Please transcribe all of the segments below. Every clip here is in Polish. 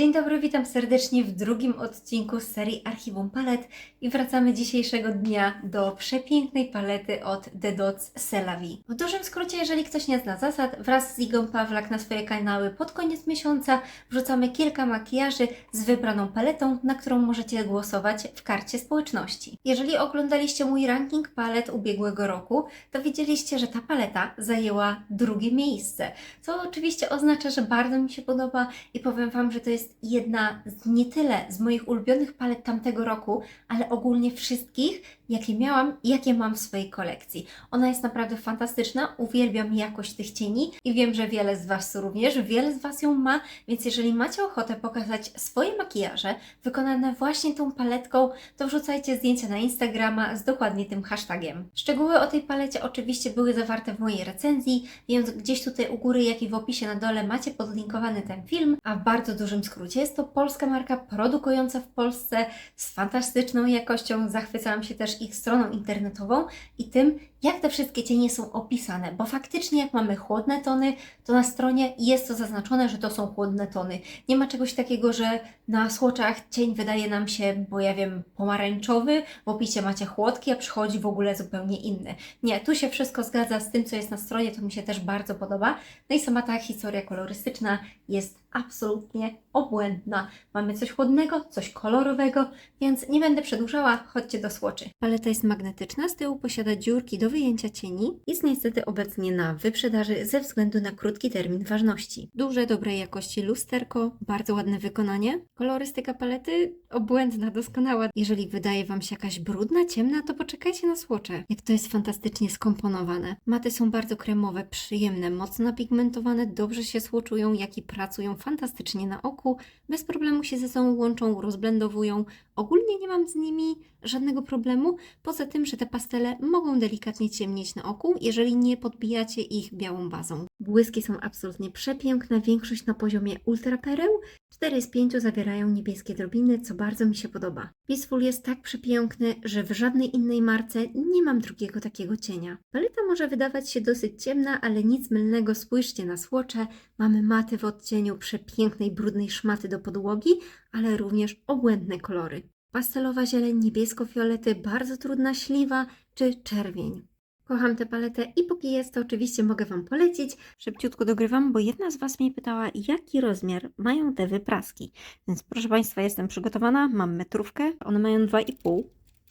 Dzień dobry, witam serdecznie w drugim odcinku serii Archiwum Palet i wracamy dzisiejszego dnia do przepięknej palety od The Dots Selavi. W dużym skrócie, jeżeli ktoś nie zna zasad, wraz z Igą Pawlak na swoje kanały pod koniec miesiąca wrzucamy kilka makijaży z wybraną paletą, na którą możecie głosować w karcie społeczności. Jeżeli oglądaliście mój ranking palet ubiegłego roku, to widzieliście, że ta paleta zajęła drugie miejsce, co oczywiście oznacza, że bardzo mi się podoba i powiem Wam, że to jest jedna z nie tyle z moich ulubionych palet tamtego roku, ale ogólnie wszystkich, jakie miałam i jakie mam w swojej kolekcji. Ona jest naprawdę fantastyczna, uwielbiam jakość tych cieni i wiem, że wiele z Was również, wiele z Was ją ma, więc jeżeli macie ochotę pokazać swoje makijaże wykonane właśnie tą paletką, to wrzucajcie zdjęcia na Instagrama z dokładnie tym hashtagiem. Szczegóły o tej palecie oczywiście były zawarte w mojej recenzji, więc gdzieś tutaj u góry, jak i w opisie na dole macie podlinkowany ten film, a w bardzo dużym skrócie jest to polska marka produkująca w Polsce z fantastyczną jakością. Zachwycałam się też ich stroną internetową i tym, jak te wszystkie cienie są opisane, bo faktycznie jak mamy chłodne tony, to na stronie jest to zaznaczone, że to są chłodne tony. Nie ma czegoś takiego, że na słoczach cień wydaje nam się, bo ja wiem, pomarańczowy, w opisie macie chłodki, a przychodzi w ogóle zupełnie inny. Nie, tu się wszystko zgadza z tym, co jest na stronie, to mi się też bardzo podoba. No i sama ta historia kolorystyczna jest absolutnie obłędna. Mamy coś chłodnego, coś kolorowego, więc nie będę przedłużała, chodźcie do słoczy. Paleta jest magnetyczna, z tyłu posiada dziurki do wyjęcia cieni. Jest niestety obecnie na wyprzedaży ze względu na krótki termin ważności. Duże, dobrej jakości lusterko, bardzo ładne wykonanie. Kolorystyka palety obłędna, doskonała. Jeżeli wydaje Wam się jakaś brudna, ciemna, to poczekajcie na słocze. Jak to jest fantastycznie skomponowane. Maty są bardzo kremowe, przyjemne, mocno napigmentowane, dobrze się słoczują, jak i pracują fantastycznie na oku, bez problemu się ze sobą łączą, rozblendowują. Ogólnie nie mam z nimi żadnego problemu, poza tym, że te pastele mogą delikatnie ciemnieć na oku, jeżeli nie podbijacie ich białą bazą. Błyski są absolutnie przepiękne, większość na poziomie ultra pereł, 4 z 5 zawierają niebieskie drobiny, co bardzo mi się podoba. Peaceful jest tak przepiękny, że w żadnej innej marce nie mam drugiego takiego cienia. Paleta może wydawać się dosyć ciemna, ale nic mylnego, spójrzcie na słocze, mamy maty w odcieniu przepięknej, brudnej szmaty do podłogi, ale również obłędne kolory. Pastelowa zieleń, niebiesko-fiolety, bardzo trudna śliwa czy czerwień. Kocham tę paletę i póki jest, to oczywiście mogę Wam polecić. Szybciutko dogrywam, bo jedna z Was mnie pytała, jaki rozmiar mają te wypraski. Więc proszę Państwa, jestem przygotowana, mam metrówkę. One mają 2,5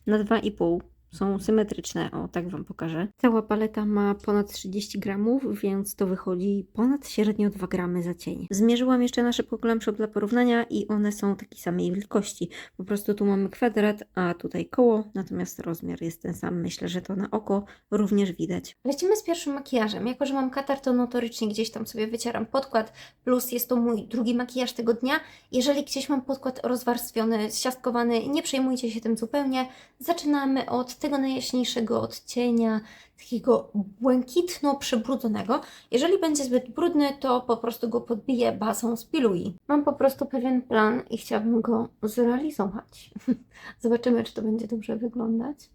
na 2,5 są symetryczne, o tak Wam pokażę. Cała paleta ma ponad 30 gramów, więc to wychodzi ponad średnio 2 gramy za cień. Zmierzyłam jeszcze na szybko dla porównania i one są takiej samej wielkości. Po prostu tu mamy kwadrat, a tutaj koło, natomiast rozmiar jest ten sam. Myślę, że to na oko również widać. Lecimy z pierwszym makijażem. Jako, że mam katar, to notorycznie gdzieś tam sobie wycieram podkład, plus jest to mój drugi makijaż tego dnia. Jeżeli gdzieś mam podkład rozwarstwiony, zsiastkowany, nie przejmujcie się tym zupełnie. Zaczynamy od tego najjaśniejszego odcienia, takiego błękitno-przybrudzonego. Jeżeli będzie zbyt brudny, to po prostu go podbiję bazą z Pilui. Mam po prostu pewien plan i chciałabym go zrealizować. Zobaczymy, czy to będzie dobrze wyglądać.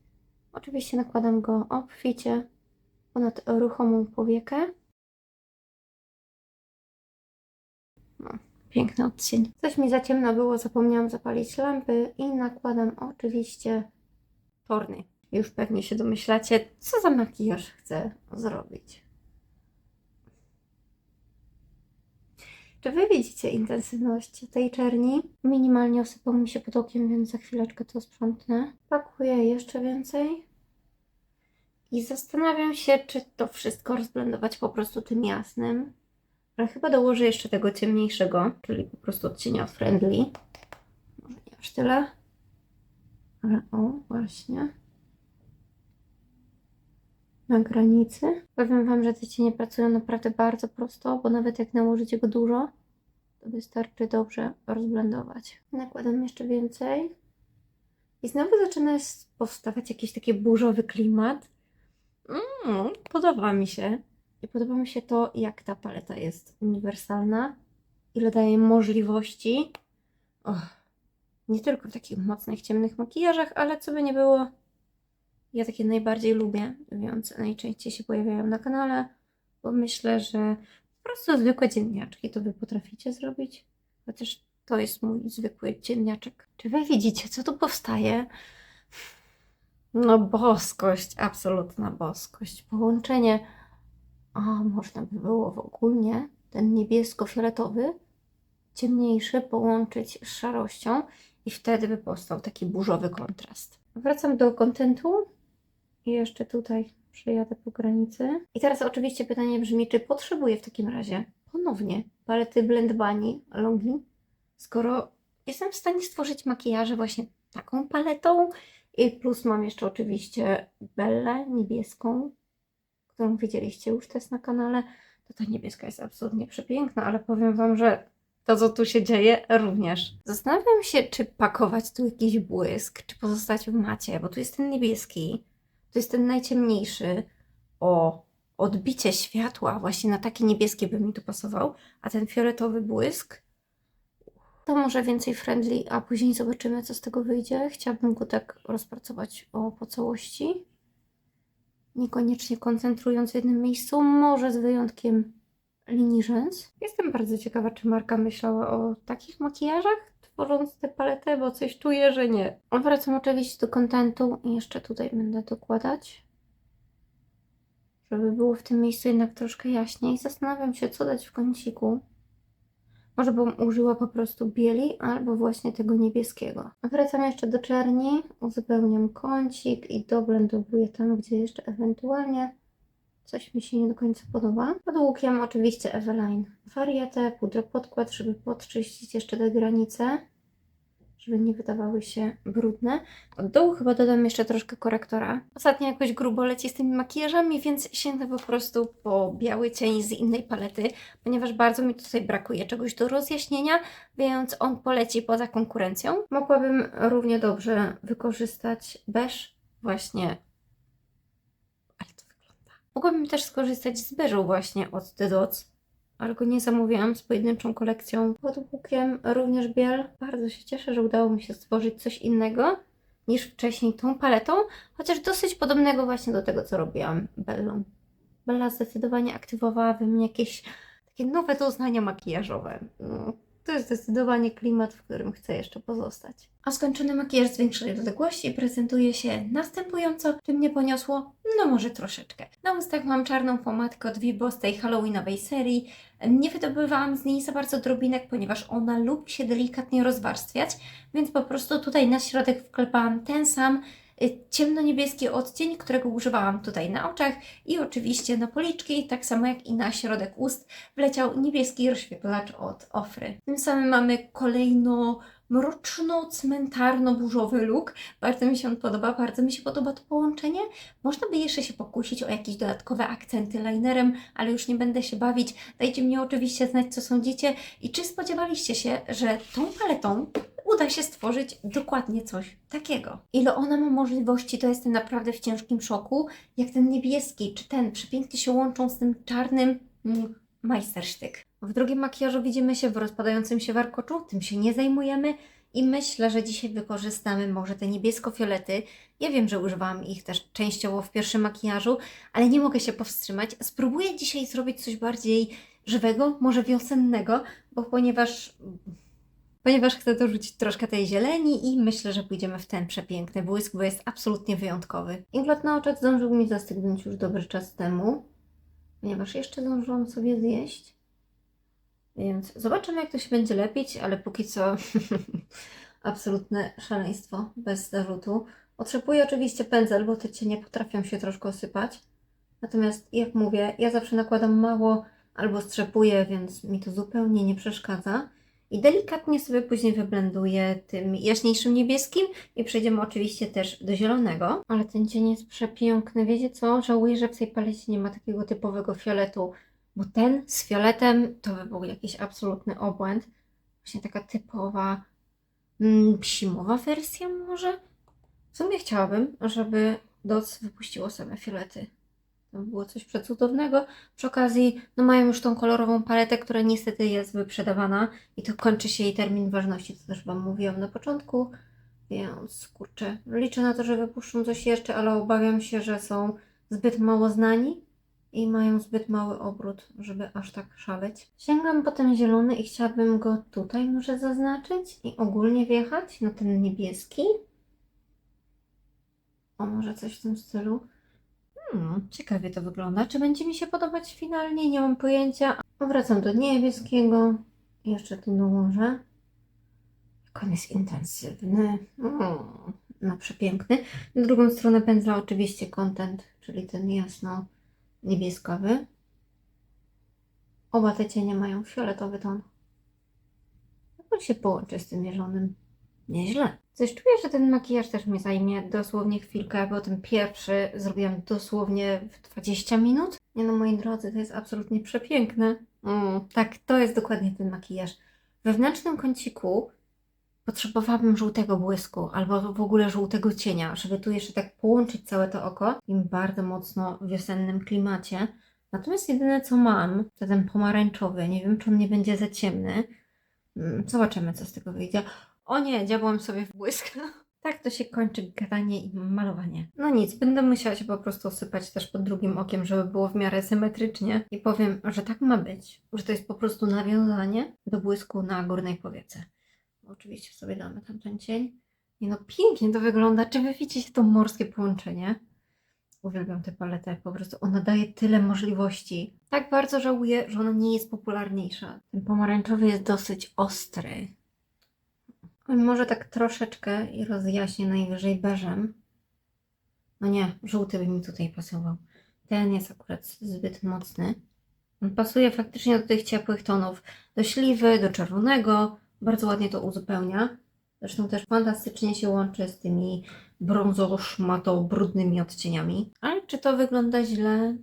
Oczywiście nakładam go obficie ponad ruchomą powiekę. No, piękny odcień. Coś mi za ciemno było, zapomniałam zapalić lampy i nakładam oczywiście torny. Już pewnie się domyślacie, co za makijaż chcę zrobić. Czy wy widzicie intensywność tej czerni? Minimalnie osypał mi się pod okiem, więc za chwileczkę to sprzątnę. Pakuję jeszcze więcej. I zastanawiam się, czy to wszystko rozblendować po prostu tym jasnym. Ale chyba dołożę jeszcze tego ciemniejszego, czyli po prostu odcienia Friendly. Może nie aż tyle. Ale o, właśnie. Na granicy. Powiem Wam, że te cienie pracują naprawdę bardzo prosto, bo nawet jak nałożycie go dużo, to wystarczy dobrze rozblendować. Nakładam jeszcze więcej. I znowu zaczyna powstawać jakiś taki burzowy klimat. Mm, podoba mi się. I podoba mi się to, jak ta paleta jest uniwersalna, ile daje możliwości. Nie tylko w takich mocnych, ciemnych makijażach, ale co by nie było, ja takie najbardziej lubię, więc najczęściej się pojawiają na kanale, bo myślę, że po prostu zwykłe dzienniaczki to wy potraficie zrobić. Chociaż To jest mój zwykły ciemniaczek. Czy wy widzicie, co tu powstaje? No boskość, absolutna boskość. Połączenie, a można by było w ogólnie ten niebiesko-fioletowy, ciemniejszy połączyć z szarością i wtedy by powstał taki burzowy kontrast. Wracam do kontentu i jeszcze tutaj przejadę po granicy. I teraz oczywiście pytanie brzmi, czy potrzebuję w takim razie ponownie palety Blend Bunny Longin, skoro jestem w stanie stworzyć makijaże właśnie taką paletą i plus mam jeszcze oczywiście Bellę niebieską, którą widzieliście już też na kanale. To ta niebieska jest absolutnie przepiękna, ale powiem Wam, że to, co tu się dzieje, również. Zastanawiam się, czy pakować tu jakiś błysk, czy pozostać w macie, bo tu jest ten niebieski, tu jest ten najciemniejszy. O, odbicie światła właśnie na takie niebieskie by mi tu pasował, a ten fioletowy błysk to może więcej friendly, a później zobaczymy, co z tego wyjdzie. Chciałabym go tak rozpracować o, po całości. Niekoniecznie koncentrując w jednym miejscu, może z wyjątkiem linii rzęs. Jestem bardzo ciekawa, czy Marka myślała o takich makijażach, tworząc tę paletę, bo coś czuję, że nie. Wracam oczywiście do kontentu i jeszcze tutaj będę dokładać, żeby było w tym miejscu jednak troszkę jaśniej. Zastanawiam się, co dać w kąciku. Może bym użyła po prostu bieli albo właśnie tego niebieskiego. Wracam jeszcze do czerni, uzupełniam kącik i doblenduję tam, gdzie jeszcze ewentualnie coś mi się nie do końca podoba. Pod łukiem oczywiście Eveline warietę, pudrę podkład, żeby podczyścić jeszcze te granice, żeby nie wydawały się brudne. Od dołu chyba dodam jeszcze troszkę korektora. Ostatnio jakoś grubo leci z tymi makijażami, więc sięgnę po prostu po biały cień z innej palety, ponieważ bardzo mi tutaj brakuje czegoś do rozjaśnienia, więc on poleci poza konkurencją. Mogłabym równie dobrze wykorzystać beż właśnie. Mogłabym też skorzystać z beżu właśnie od The Dots, ale go nie zamówiłam z pojedynczą kolekcją. Pod łukiem również biel. Bardzo się cieszę, że udało mi się stworzyć coś innego niż wcześniej tą paletą, chociaż dosyć podobnego właśnie do tego, co robiłam Bellą. Bella zdecydowanie aktywowała we mnie jakieś takie nowe doznania makijażowe. To jest zdecydowanie klimat, w którym chcę jeszcze pozostać. A skończony makijaż większej odległości prezentuje się następująco. Czy mnie poniosło? No może troszeczkę. Na ustach mam czarną pomadkę od Vibo z tej halloweenowej serii. Nie wydobywałam z niej za bardzo drobinek, ponieważ ona lubi się delikatnie rozwarstwiać, więc po prostu tutaj na środek wklepałam ten sam ciemno-niebieski odcień, którego używałam tutaj na oczach i oczywiście na policzki, tak samo jak i na środek ust wleciał niebieski rozświetlacz od Ofry. Tym samym mamy kolejno mroczno-cmentarno-burzowy look. Bardzo mi się on podoba, bardzo mi się podoba to połączenie. Można by jeszcze się pokusić o jakieś dodatkowe akcenty linerem, ale już nie będę się bawić. Dajcie mi oczywiście znać, co sądzicie i czy spodziewaliście się, że tą paletą uda się stworzyć dokładnie coś takiego. Ile ona ma możliwości, to jestem naprawdę w ciężkim szoku. Jak ten niebieski czy ten przepięknie się łączą z tym czarnym mm, majstersztyk. W drugim makijażu widzimy się w rozpadającym się warkoczu, tym się nie zajmujemy i myślę, że dzisiaj wykorzystamy może te niebiesko-fiolety. Ja wiem, że używałam ich też częściowo w pierwszym makijażu, ale nie mogę się powstrzymać. Spróbuję dzisiaj zrobić coś bardziej żywego, może wiosennego, bo ponieważ ponieważ chcę dorzucić troszkę tej zieleni i myślę, że pójdziemy w ten przepiękny błysk, bo jest absolutnie wyjątkowy. Implant na oczach zdążył mi zastygnąć już dobry czas temu, ponieważ jeszcze zdążyłam sobie zjeść. Więc zobaczymy, jak to się będzie lepić, ale póki co absolutne szaleństwo, bez zarzutu. Otrzepuję oczywiście pędzel, bo te cienie potrafią się troszkę osypać. Natomiast, jak mówię, ja zawsze nakładam mało albo strzepuję, więc mi to zupełnie nie przeszkadza. I delikatnie sobie później wyblenduję tym jaśniejszym niebieskim i przejdziemy oczywiście też do zielonego. Ale ten cień jest przepiękny. Wiecie co? Żałuję, że w tej palecie nie ma takiego typowego fioletu, bo ten z fioletem to by był jakiś absolutny obłęd. Właśnie taka typowa mm, psimowa wersja może? W sumie chciałabym, żeby DOC wypuściło same fiolety. By było coś przecudownego. Przy okazji, no mają już tą kolorową paletę, która niestety jest wyprzedawana i to kończy się jej termin ważności, co też Wam mówiłam na początku. Więc kurczę, liczę na to, że wypuszczą coś jeszcze, ale obawiam się, że są zbyt mało znani i mają zbyt mały obrót, żeby aż tak szaleć. Sięgam po ten zielony i chciałabym go tutaj może zaznaczyć i ogólnie wjechać na ten niebieski. O, może coś w tym stylu. Hmm, ciekawie to wygląda. Czy będzie mi się podobać finalnie? Nie mam pojęcia. Wracam do niebieskiego. Jeszcze tu dołożę. Jak on jest intensywny. Mm, no przepiękny. Na drugą stronę pędzla oczywiście content, czyli ten jasno niebieskawy. Oba te cienie mają fioletowy ton. Jak on się połączy z tym zielonym? Nieźle. Coś czuję, że ten makijaż też mi zajmie dosłownie chwilkę, bo ten pierwszy zrobiłam dosłownie w 20 minut. Nie no, moi drodzy, to jest absolutnie przepiękne. Mm, tak, to jest dokładnie ten makijaż. Wewnętrznym kąciku potrzebowałabym żółtego błysku albo w ogóle żółtego cienia, żeby tu jeszcze tak połączyć całe to oko w tym bardzo mocno wiosennym klimacie. Natomiast jedyne co mam, to ten pomarańczowy. Nie wiem, czy on nie będzie za ciemny. Mm, Zobaczymy, co z tego wyjdzie. O nie, dziabłam sobie w błysk. Tak to się kończy gadanie i malowanie. No nic, będę musiała się po prostu osypać też pod drugim okiem, żeby było w miarę symetrycznie. I powiem, że tak ma być. Że to jest po prostu nawiązanie do błysku na górnej powiece. Oczywiście sobie damy tam ten cień. Nie no, pięknie to wygląda. Czy wy widzicie to morskie połączenie? Uwielbiam tę paletę, po prostu ona daje tyle możliwości. Tak bardzo żałuję, że ona nie jest popularniejsza. Ten pomarańczowy jest dosyć ostry. Może tak troszeczkę i rozjaśnię najwyżej beżem. No nie, żółty by mi tutaj pasował. Ten jest akurat zbyt mocny. On pasuje faktycznie do tych ciepłych tonów. Do śliwy, do czerwonego. Bardzo ładnie to uzupełnia. Zresztą też fantastycznie się łączy z tymi brązowo-szmato-brudnymi odcieniami. Ale czy to wygląda źle?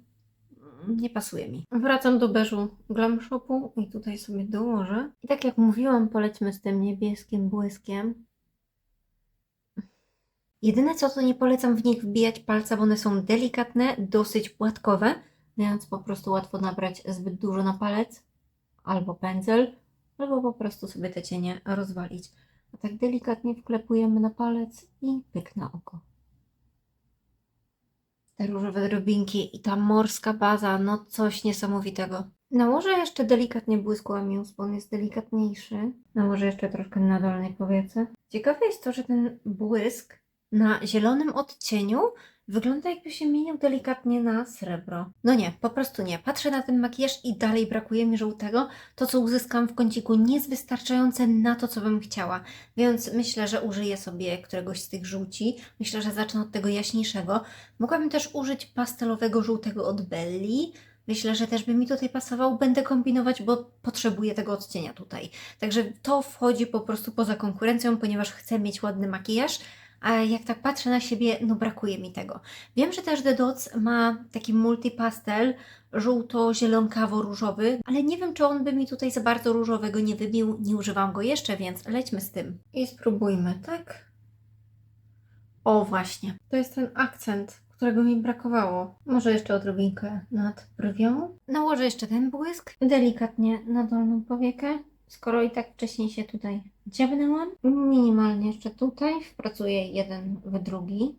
Nie pasuje mi. Wracam do beżu Glam Shopu i tutaj sobie dołożę. I tak jak mówiłam, polećmy z tym niebieskim błyskiem. Jedyne co, to nie polecam w nich wbijać palca, bo one są delikatne, dosyć płatkowe, więc po prostu łatwo nabrać zbyt dużo na palec, albo pędzel, albo po prostu sobie te cienie rozwalić. A tak delikatnie wklepujemy na palec i pyk na oko. Różowe drobinki i ta morska baza, no coś niesamowitego. Nałożę jeszcze delikatnie błysku Amius, bo on jest delikatniejszy. Nałożę jeszcze troszkę na dolnej powiece. Ciekawe jest to, że ten błysk na zielonym odcieniu wygląda jakby się mienił delikatnie na srebro. No nie, po prostu nie. Patrzę na ten makijaż i dalej brakuje mi żółtego. To, co uzyskam w kąciku, nie jest wystarczające na to, co bym chciała. Więc myślę, że użyję sobie któregoś z tych żółci. Myślę, że zacznę od tego jaśniejszego. Mogłabym też użyć pastelowego żółtego od Belli. Myślę, że też by mi tutaj pasował. Będę kombinować, bo potrzebuję tego odcienia tutaj. Także to wchodzi po prostu poza konkurencją, ponieważ chcę mieć ładny makijaż. A jak tak patrzę na siebie, no brakuje mi tego. Wiem, że też The Dots ma taki multipastel żółto-zielonkawo-różowy, ale nie wiem, czy on by mi tutaj za bardzo różowego nie wybił. Nie używam go jeszcze, więc lećmy z tym. I spróbujmy, tak? O, właśnie. To jest ten akcent, którego mi brakowało. Może jeszcze odrobinkę nad brwią. Nałożę jeszcze ten błysk delikatnie na dolną powiekę. Skoro i tak wcześniej się tutaj dziabnęłam, minimalnie jeszcze tutaj, wpracuję jeden w drugi.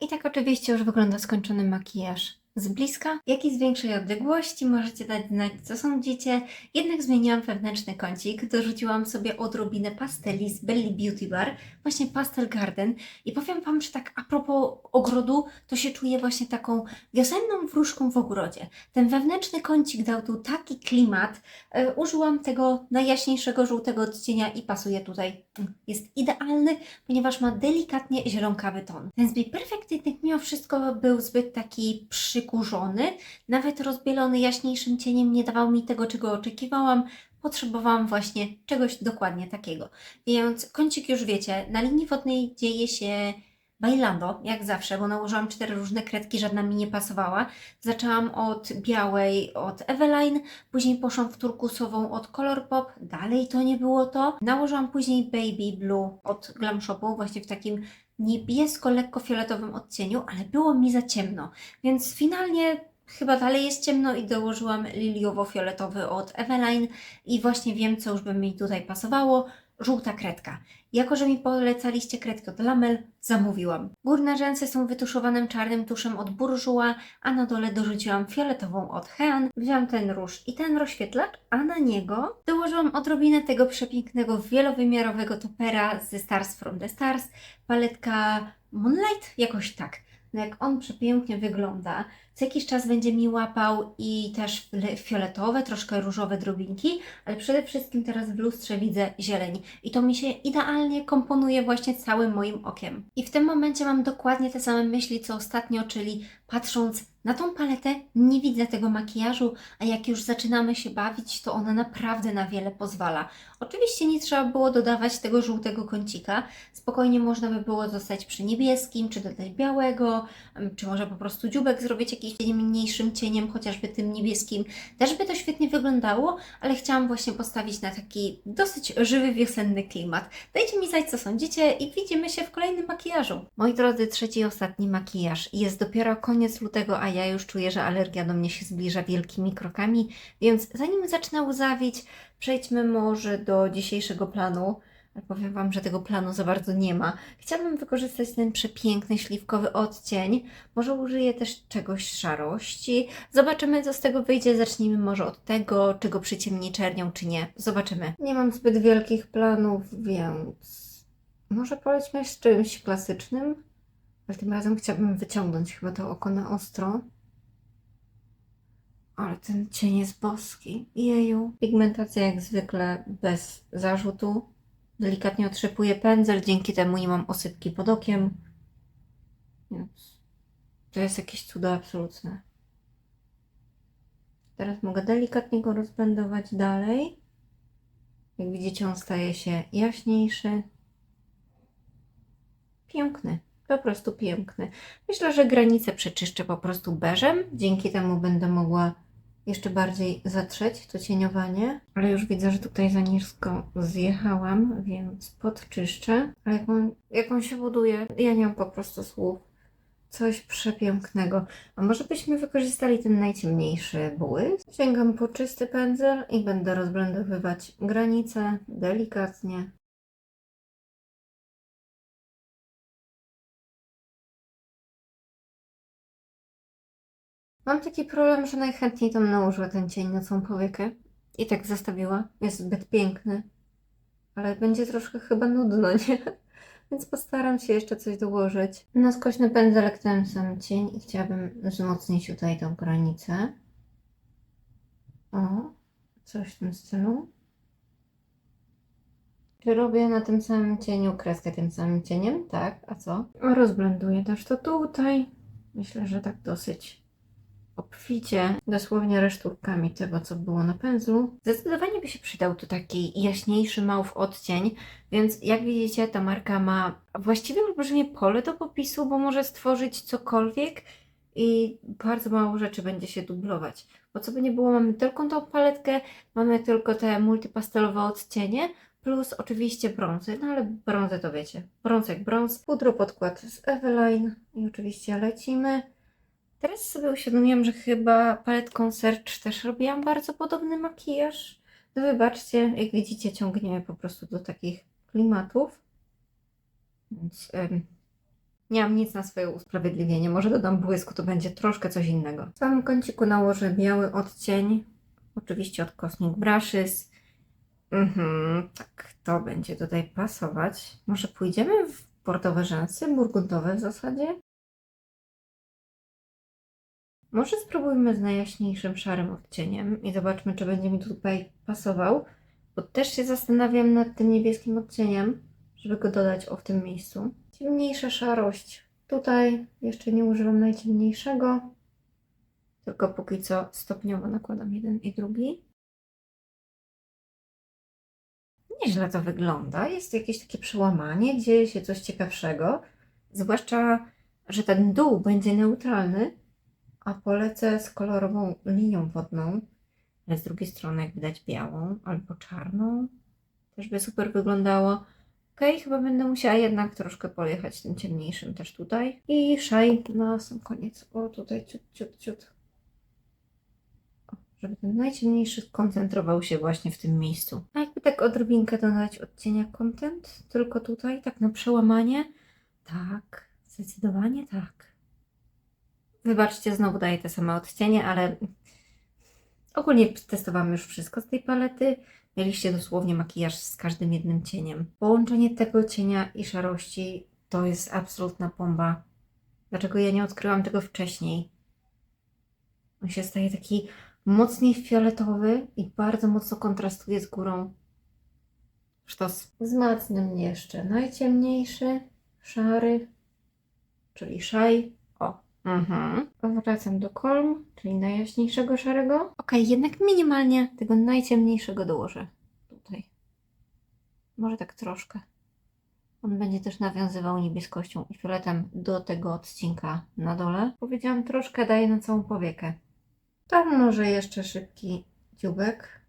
I tak oczywiście już wygląda skończony makijaż z bliska, jak i z większej odległości. Możecie dać znać, co sądzicie. Jednak zmieniłam wewnętrzny kącik, dorzuciłam sobie odrobinę pasteli z Belly Beauty Bar, właśnie Pastel Garden. I powiem Wam, że tak a propos ogrodu, to się czuję właśnie taką wiosenną wróżką w ogrodzie. Ten wewnętrzny kącik dał tu taki klimat. E, użyłam tego najjaśniejszego żółtego odcienia i pasuje tutaj. Mm, Jest idealny, ponieważ ma delikatnie zielonkawy ton. Ten zbieg perfekt jednak mimo wszystko był zbyt taki przykurzony. Nawet rozbielony jaśniejszym cieniem nie dawał mi tego, czego oczekiwałam. Potrzebowałam właśnie czegoś dokładnie takiego. Więc kącik już wiecie, na linii wodnej dzieje się bailando, jak zawsze, bo nałożyłam cztery różne kredki, żadna mi nie pasowała. Zaczęłam od białej, od Eveline, później poszłam w turkusową od Colourpop, dalej to nie było to. Nałożyłam później Baby Blue od Glam Shopu, właśnie w takim niebiesko-lekko fioletowym odcieniu, ale było mi za ciemno, więc finalnie Chyba dalej jest ciemno i dołożyłam liliowo-fioletowy od Eveline i właśnie wiem, co już by mi tutaj pasowało. Żółta kredka. Jako, że mi polecaliście kredkę od Lamel, zamówiłam. Górne rzęsy są wytuszowanym czarnym tuszem od Bourjois, a na dole dorzuciłam fioletową od Hean. Wziąłam ten róż i ten rozświetlacz, a na niego dołożyłam odrobinę tego przepięknego, wielowymiarowego topera ze Stars from the Stars. Paletka Moonlight? Jakoś tak. No jak on przepięknie wygląda, co jakiś czas będzie mi łapał i też fioletowe, troszkę różowe drobinki, ale przede wszystkim teraz w lustrze widzę zieleń i to mi się idealnie komponuje właśnie całym moim okiem. I w tym momencie mam dokładnie te same myśli co ostatnio, czyli patrząc na tą paletę nie widzę tego makijażu, a jak już zaczynamy się bawić, to ona naprawdę na wiele pozwala. Oczywiście nie trzeba było dodawać tego żółtego kącika, spokojnie można by było zostać przy niebieskim, czy dodać białego, czy może po prostu dziubek zrobić jakimś mniejszym cieniem, chociażby tym niebieskim. Też by to świetnie wyglądało, ale chciałam właśnie postawić na taki dosyć żywy, wiosenny klimat. Dajcie mi znać, co sądzicie i widzimy się w kolejnym makijażu. Moi drodzy, trzeci i ostatni makijaż. Jest dopiero koniec lutego, a ja już czuję, że alergia do mnie się zbliża wielkimi krokami, więc zanim zacznę łzawić, przejdźmy może do dzisiejszego planu. Powiem Wam, że tego planu za bardzo nie ma. Chciałabym wykorzystać ten przepiękny, śliwkowy odcień. Może użyję też czegoś szarości. Zobaczymy, co z tego wyjdzie. Zacznijmy może od tego, czy go przyciemni czernią, czy nie. Zobaczymy. Nie mam zbyt wielkich planów, więc może polećmy z czymś klasycznym. Ale tym razem chciałabym wyciągnąć chyba to oko na ostro. Ale ten cień jest boski. Jeju. Pigmentacja jak zwykle bez zarzutu. Delikatnie otrzepuję pędzel, dzięki temu nie mam osypki pod okiem. Więc to jest jakieś cudo absolutne. Teraz mogę delikatnie go rozblendować dalej. Jak widzicie, on staje się jaśniejszy. Piękny. Po prostu piękny. Myślę, że granicę przeczyszczę po prostu beżem. Dzięki temu będę mogła jeszcze bardziej zatrzeć to cieniowanie. Ale już widzę, że tutaj za nisko zjechałam, więc podczyszczę. Ale jak on, jak on się buduje, ja nie mam po prostu słów. Coś przepięknego. A może byśmy wykorzystali ten najciemniejszy błysk? Sięgam po czysty pędzel i będę rozblendowywać granice delikatnie. Mam taki problem, że najchętniej tam nałożyła ten cień na całą powiekę i tak zostawiła. Jest zbyt piękny, ale będzie troszkę chyba nudno, nie? Więc postaram się jeszcze coś dołożyć. Na skośny pędzelek ten sam cień i chciałabym wzmocnić tutaj tą granicę. O, coś w tym stylu. Czy robię na tym samym cieniu kreskę tym samym cieniem? Tak, a co? Rozblenduję też to tutaj. Myślę, że tak dosyć obficie, dosłownie reszturkami tego, co było na pędzlu. Zdecydowanie by się przydał tu taki jaśniejszy małw odcień, więc jak widzicie, ta marka ma właściwie olbrzymie pole do popisu, bo może stworzyć cokolwiek i bardzo mało rzeczy będzie się dublować. Bo co by nie było, mamy tylko tą paletkę, mamy tylko te multipastelowe odcienie, plus oczywiście brązy, no ale brązy to wiecie, brąz jak brąz, pudro podkład z Eveline i oczywiście lecimy. Teraz sobie uświadomiłam, że chyba paletką Search też robiłam bardzo podobny makijaż. No wybaczcie, jak widzicie, ciągniemy po prostu do takich klimatów. Więc em, nie mam nic na swoje usprawiedliwienie. Może dodam błysku, to będzie troszkę coś innego. W samym kąciku nałożę biały odcień. Oczywiście od Cosmic Brushes. Mhm, tak, to będzie tutaj pasować. Może pójdziemy w portowe rzęsy, burgundowe w zasadzie? Może spróbujmy z najjaśniejszym szarym odcieniem i zobaczmy, czy będzie mi tutaj pasował, bo też się zastanawiam nad tym niebieskim odcieniem, żeby go dodać o w tym miejscu. Ciemniejsza szarość. Tutaj jeszcze nie używam najciemniejszego, tylko póki co stopniowo nakładam jeden i drugi. Nieźle to wygląda. Jest jakieś takie przełamanie, dzieje się coś ciekawszego. Zwłaszcza, że ten dół będzie neutralny, a polecę z kolorową linią wodną, ale z drugiej strony jak widać białą albo czarną. Też by super wyglądało. Okej, chyba będę musiała jednak troszkę pojechać tym ciemniejszym też tutaj. I szaj na sam koniec. O, tutaj ciut, ciut, ciut. żeby ten najciemniejszy skoncentrował się właśnie w tym miejscu. A jakby tak odrobinkę dodać odcienia content, tylko tutaj, tak na przełamanie, tak, zdecydowanie tak. Wybaczcie, znowu daję te same odcienie, ale ogólnie testowałam już wszystko z tej palety. Mieliście dosłownie makijaż z każdym jednym cieniem. Połączenie tego cienia i szarości to jest absolutna bomba. Dlaczego ja nie odkryłam tego wcześniej? On się staje taki mocniej fioletowy i bardzo mocno kontrastuje z górą. Sztos. Wzmacnę mnie jeszcze najciemniejszy, szary, czyli szaj. Mhm. Wracam do kolm, czyli najjaśniejszego szarego. Ok, jednak minimalnie tego najciemniejszego dołożę tutaj. Może tak troszkę. On będzie też nawiązywał niebieskością i fioletem do tego odcinka na dole. Powiedziałam troszkę, daję na całą powiekę. To może jeszcze szybki dziubek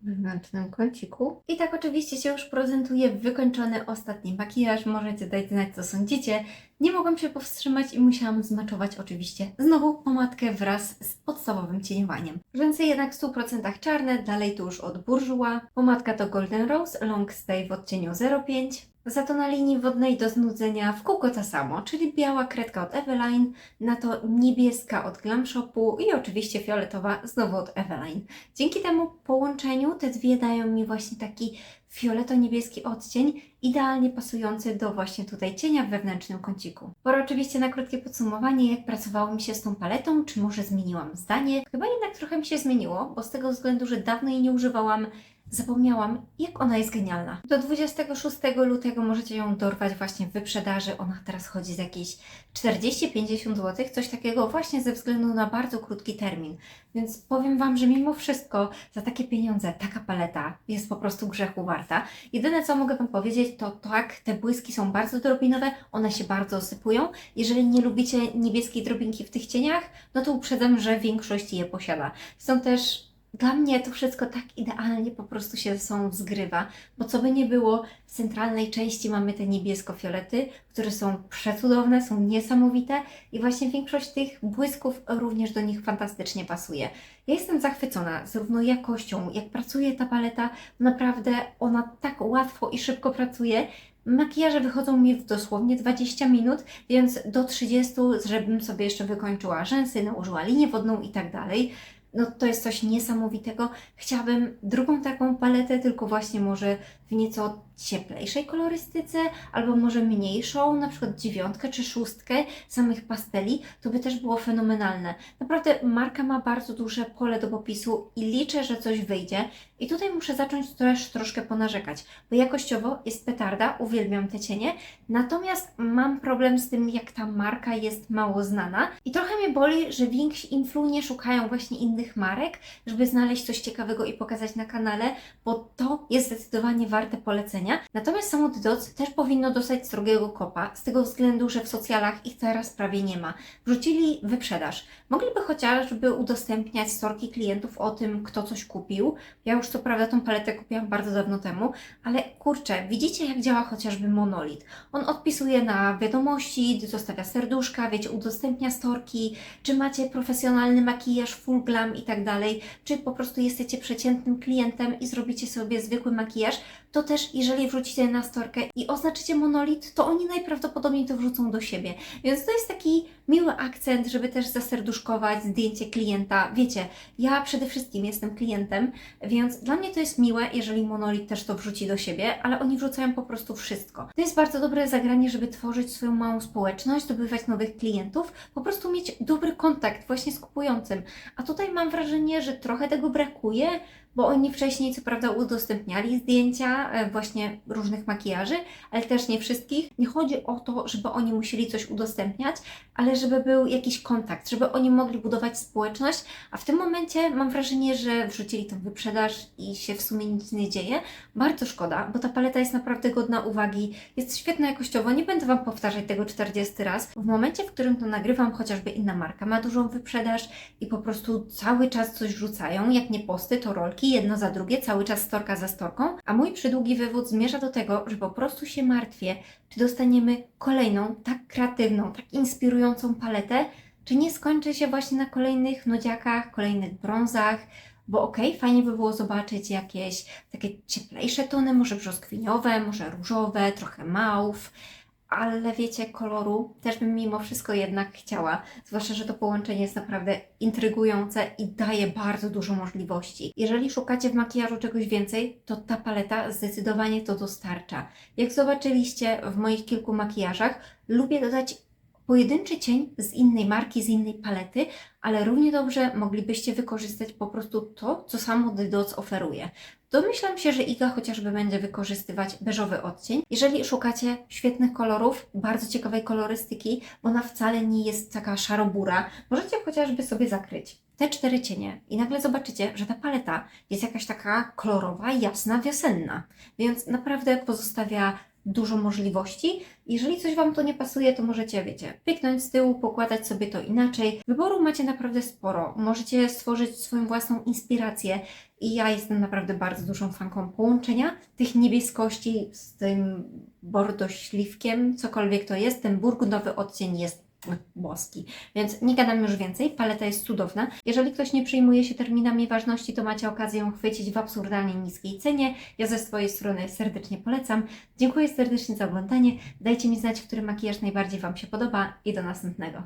w wewnętrznym kąciku. I tak oczywiście się już prezentuje wykończony ostatni makijaż. Możecie dać znać, co sądzicie. Nie mogłam się powstrzymać i musiałam zmaczować oczywiście znowu pomadkę wraz z podstawowym cieniowaniem. Rzęsy jednak w 100% czarne, dalej tu już od Bourjois. Pomadka to Golden Rose Long Stay w odcieniu 05. Za to na linii wodnej do znudzenia w kółko to samo, czyli biała kredka od Eveline, na to niebieska od Glam Shopu i oczywiście fioletowa znowu od Eveline. Dzięki temu połączeniu te dwie dają mi właśnie taki fioleto-niebieski odcień, idealnie pasujący do właśnie tutaj cienia w wewnętrznym kąciku. Pora oczywiście na krótkie podsumowanie, jak pracowało mi się z tą paletą, czy może zmieniłam zdanie. Chyba jednak trochę mi się zmieniło, bo z tego względu, że dawno jej nie używałam, zapomniałam, jak ona jest genialna. Do 26 lutego możecie ją dorwać właśnie w wyprzedaży. Ona teraz chodzi za jakieś 40-50 zł, coś takiego właśnie ze względu na bardzo krótki termin. Więc powiem Wam, że mimo wszystko za takie pieniądze taka paleta jest po prostu grzechu warta. Jedyne co mogę Wam powiedzieć to tak, te błyski są bardzo drobinowe, one się bardzo osypują. Jeżeli nie lubicie niebieskiej drobinki w tych cieniach, no to uprzedzam, że większość je posiada. Są też dla mnie to wszystko tak idealnie po prostu się ze sobą zgrywa, bo co by nie było, w centralnej części mamy te niebiesko-fiolety, które są przecudowne, są niesamowite i właśnie większość tych błysków również do nich fantastycznie pasuje. Ja jestem zachwycona zarówno jakością, jak pracuje ta paleta, naprawdę ona tak łatwo i szybko pracuje. Makijaże wychodzą mi w dosłownie 20 minut, więc do 30, żebym sobie jeszcze wykończyła rzęsy, nałożyła linię wodną i tak dalej no to jest coś niesamowitego. Chciałabym drugą taką paletę, tylko właśnie może w nieco cieplejszej kolorystyce, albo może mniejszą, na przykład dziewiątkę czy szóstkę samych pasteli, to by też było fenomenalne. Naprawdę marka ma bardzo duże pole do popisu i liczę, że coś wyjdzie. I tutaj muszę zacząć też troszkę ponarzekać, bo jakościowo jest petarda, uwielbiam te cienie, natomiast mam problem z tym, jak ta marka jest mało znana i trochę mnie boli, że więksi influ nie szukają właśnie innych marek, żeby znaleźć coś ciekawego i pokazać na kanale, bo to jest zdecydowanie warte polecenia. Natomiast samo Doc też powinno dostać srogiego kopa, z tego względu, że w socjalach ich teraz prawie nie ma. Wrzucili wyprzedaż. Mogliby chociażby udostępniać storki klientów o tym, kto coś kupił. Ja już co prawda tą paletę kupiłam bardzo dawno temu, ale kurczę, widzicie jak działa chociażby monolit. On odpisuje na wiadomości, zostawia serduszka, wiecie, udostępnia storki, czy macie profesjonalny makijaż, full glam i tak dalej, czy po prostu jesteście przeciętnym klientem i zrobicie sobie zwykły makijaż, to też jeżeli wrzucicie na storkę i oznaczycie monolit, to oni najprawdopodobniej to wrzucą do siebie. Więc to jest taki miły akcent, żeby też zaserduszkować zdjęcie klienta. Wiecie, ja przede wszystkim jestem klientem, więc dla mnie to jest miłe, jeżeli monolit też to wrzuci do siebie, ale oni wrzucają po prostu wszystko. To jest bardzo dobre zagranie, żeby tworzyć swoją małą społeczność, zdobywać nowych klientów, po prostu mieć dobry kontakt właśnie z kupującym. A tutaj mam wrażenie, że trochę tego brakuje, bo oni wcześniej co prawda udostępniali zdjęcia e, właśnie różnych makijaży, ale też nie wszystkich. Nie chodzi o to, żeby oni musieli coś udostępniać, ale żeby był jakiś kontakt, żeby oni mogli budować społeczność, a w tym momencie mam wrażenie, że wrzucili tą wyprzedaż i się w sumie nic nie dzieje. Bardzo szkoda, bo ta paleta jest naprawdę godna uwagi, jest świetna jakościowo, nie będę Wam powtarzać tego 40 raz. W momencie, w którym to nagrywam, chociażby inna marka ma dużą wyprzedaż i po prostu cały czas coś rzucają, jak nie posty, to rolki, jedno za drugie, cały czas storka za storką, a mój przydługi wywód zmierza do tego, że po prostu się martwię, czy dostaniemy kolejną, tak kreatywną, tak inspirującą paletę, czy nie skończy się właśnie na kolejnych nudziakach, kolejnych brązach, bo okej, fajnie by było zobaczyć jakieś takie cieplejsze tony, może brzoskwiniowe, może różowe, trochę małw, ale wiecie, koloru też bym mimo wszystko jednak chciała, zwłaszcza, że to połączenie jest naprawdę intrygujące i daje bardzo dużo możliwości. Jeżeli szukacie w makijażu czegoś więcej, to ta paleta zdecydowanie to dostarcza. Jak zobaczyliście w moich kilku makijażach, lubię dodać pojedynczy cień z innej marki, z innej palety, ale równie dobrze moglibyście wykorzystać po prostu to, co samo The Dots oferuje. Domyślam się, że Iga chociażby będzie wykorzystywać beżowy odcień. Jeżeli szukacie świetnych kolorów, bardzo ciekawej kolorystyki, bo ona wcale nie jest taka szarobura, możecie chociażby sobie zakryć te cztery cienie i nagle zobaczycie, że ta paleta jest jakaś taka kolorowa, jasna, wiosenna. Więc naprawdę pozostawia dużo możliwości. Jeżeli coś Wam to nie pasuje, to możecie, wiecie, pyknąć z tyłu, pokładać sobie to inaczej. Wyboru macie naprawdę sporo. Możecie stworzyć swoją własną inspirację i ja jestem naprawdę bardzo dużą fanką połączenia tych niebieskości z tym bordośliwkiem, cokolwiek to jest. Ten burgundowy odcień jest boski. Więc nie gadam już więcej, paleta jest cudowna. Jeżeli ktoś nie przyjmuje się terminami ważności, to macie okazję ją chwycić w absurdalnie niskiej cenie. Ja ze swojej strony serdecznie polecam. Dziękuję serdecznie za oglądanie. Dajcie mi znać, który makijaż najbardziej Wam się podoba i do następnego.